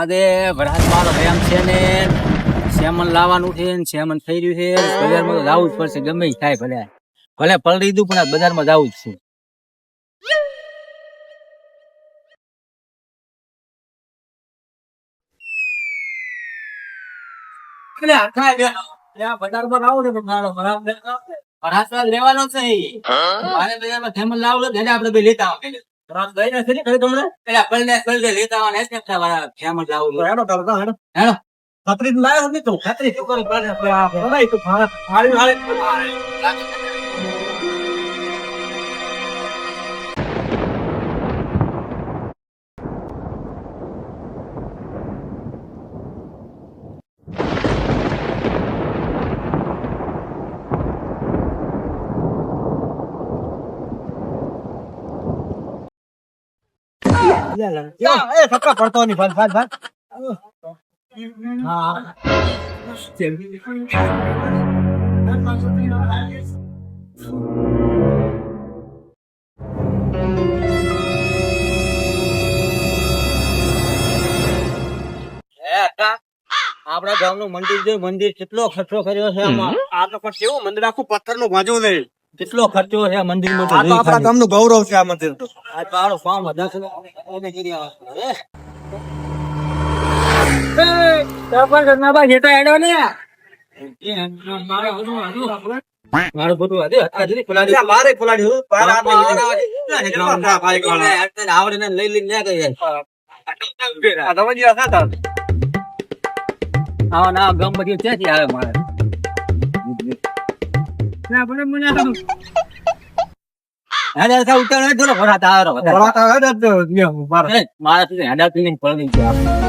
આજે વરસાદ મારો એમ છે ને. સેમન લાવવાનું છે ને સેમન થઈ રહ્યું છે. બજારમાં તો જવું જ પડશે ગમે થાય ભલે. ભલે પલળી દીધું પણ આ બજારમાં જવું જ છે. લેવાનો છે આપડે લેતા ગઈ નથી ખરી તમને? પેલા આપણને આપણને લેતા આવવાના છે ને એટલે મારા સેમન હેડો છે. હેલો. છત્રી તો લાવ્યો નથી તું. કરું? આ ભરાય તું. ફાડી એ સક્કા પડતો નહીં ભાઈ ભાઈ ભાઈ હા આપડા ગામનું મંદિર જોયું મંદિર કેટલો ખર્ચો કર્યો છે આમાં. આ તો પણ કેવું મંદિર આખું પથ્થરનું ભાજવું છે. કેટલો ખર્ચો છે આ મંદિર નો આ તો આપણા ગામનું ગૌરવ છે આ મંદિર. આ પાડો ફાર્મ દસ એને ના ને લઈ આવડે ને લઈ લઈને ના ગઈ આ તમે જે હતા તાર. ના ગમ બધી ક્યાંથી આવે મારે? ના પણ મને આમ હેડા કા ઉતાર ને થોડો ભરા તારો વરાત આવે ને તો લ્યો, મારે. મારા થી હેડા થી પડી ગયા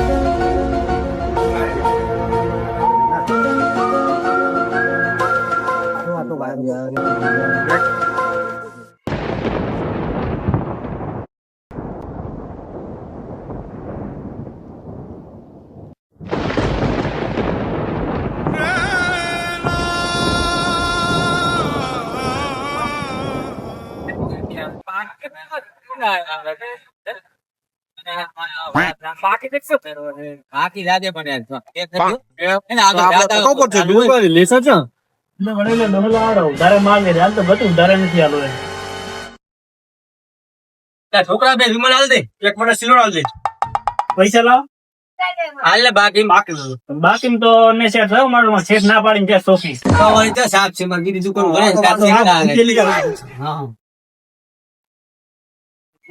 બાકી પણ. છોકરા બે વિમલ હાલ દે એક મને સિલોડ દે પૈસા લાવ હાલ ને બાકી બાકી તો ને શેઠ થયો મારું શેઠ ના પાડીને ત્યાં સોફી તો સાફ છે મારે બીજું કરવું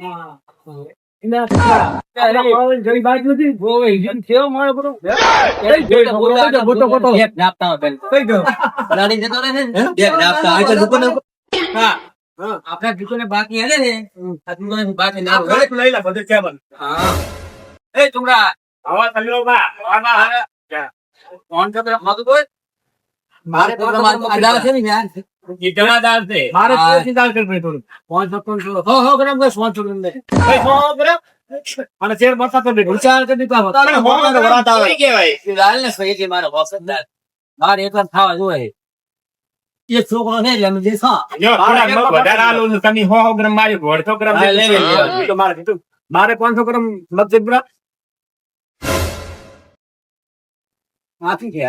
ના. હા ને? બાકી ને લઈ લે, બધું ટેબલ. હા. એ છોકરા હવા તલ્યો બા. ફોન તો પેલા મારે તો તમારે છે ને યાર. એ જમાદાર છે મારે હા. દાળ કરવી થોડી. તો કોણ છો? હો, હો, ગ્રામ બસ તો ગ્રામ. ભાઈ સો ગ્રામ અને શેર બરસાત તો. વિચાર કરી હોવાનો વરાત આવે. એ લાલ ને સહી છે મારો વફાદાર. મારે એકવાર ખાવા જોઈએ. એક છોકરો છે એટલે અમે દેખા. જો વધારે આલો ને તમે સો સો ગ્રામ મારી દોઢસો ગ્રામ હા, લઈ લેજો. હા. તો મારે કીધું. મારે પાંચસો ગ્રામ મગજ બરા માફી છે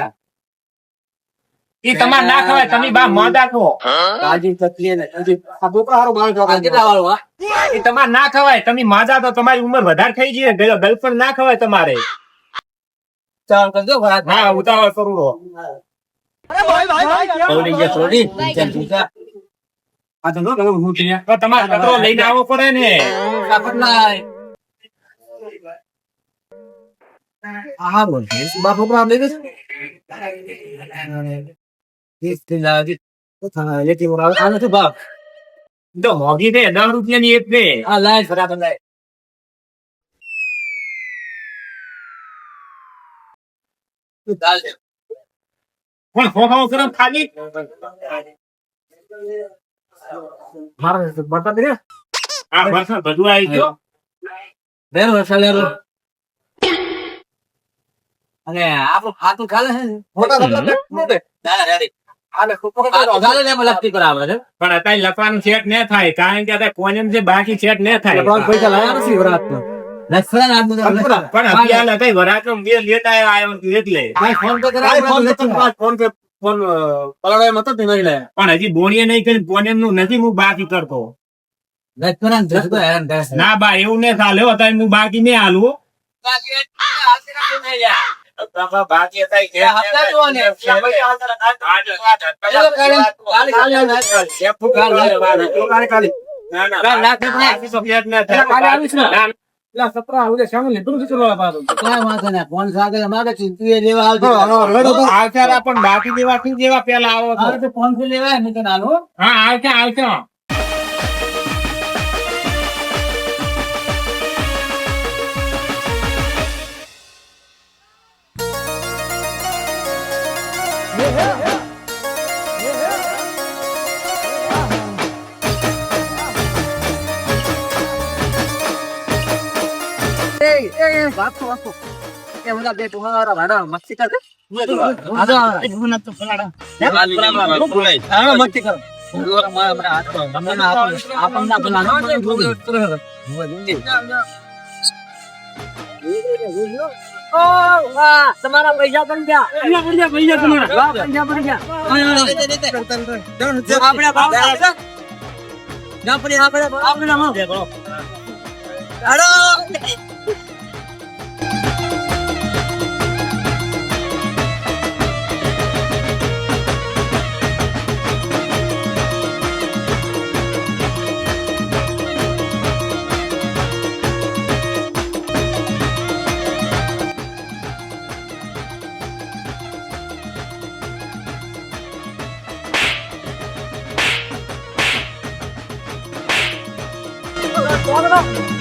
ઈ તમારે ના ખવાય તમે બા મોદા ખો. કાજી તકલી ને આ છોકરા હારું બાર આ ચોકડી કેટલા વાળું હા? એ તમારે ના ખવાય તમે માજા તો તમારી ઉંમર વધારે થઈ ગઈ ને ગર્લફ્રેન્ડ ના ખવાય તમારે. ચાલ કરજો હા ઉતાવળ કરું હું. તમારે કચરો લઈને આવવો પડે ને. કાપડ લાય. આ હારું. બા છોકરા આમ લઈ જશે. વીસથી લાવજે. હા, એથી મોર આવે. આ નથી ભાવ. તો મોંઘી છે દસ રૂપિયાની એક છે આ લાય ફટાફટ લાય. તું ચાલ છે. પણ સો સો ગ્રામ ખાલી મારે તો બરસાત રે. આ વરસાદ બધું આવી ગયો બેરો વસાલેરો. અને આપણું ખાતું ચાલે છે ને? મોટા કપડાં પણ અત્યારે લખવાનું સેટ ન થાય કારણ કે અત્યારે જે બાકી સેટ ન થાય. હજી બોણીએ નહીં કરી બોનેમનું નથી હું બાકી કરતો. ને બા એવું નહીં ચાલે અત્યારે હું બાકી નહીં હાલું ને. ના, ના, ના. ને? ના, પણ બાકી જેવા થી જેવા પેલા આવો ફોન લેવાય નહીં તો નાનું. હા. આવશે આવશે તમારા પૈસા પણ ગયા પૈસા તમારા પૈસા પણ ગયા આપણે આપણે આપણે આપણે હાલો 好的哥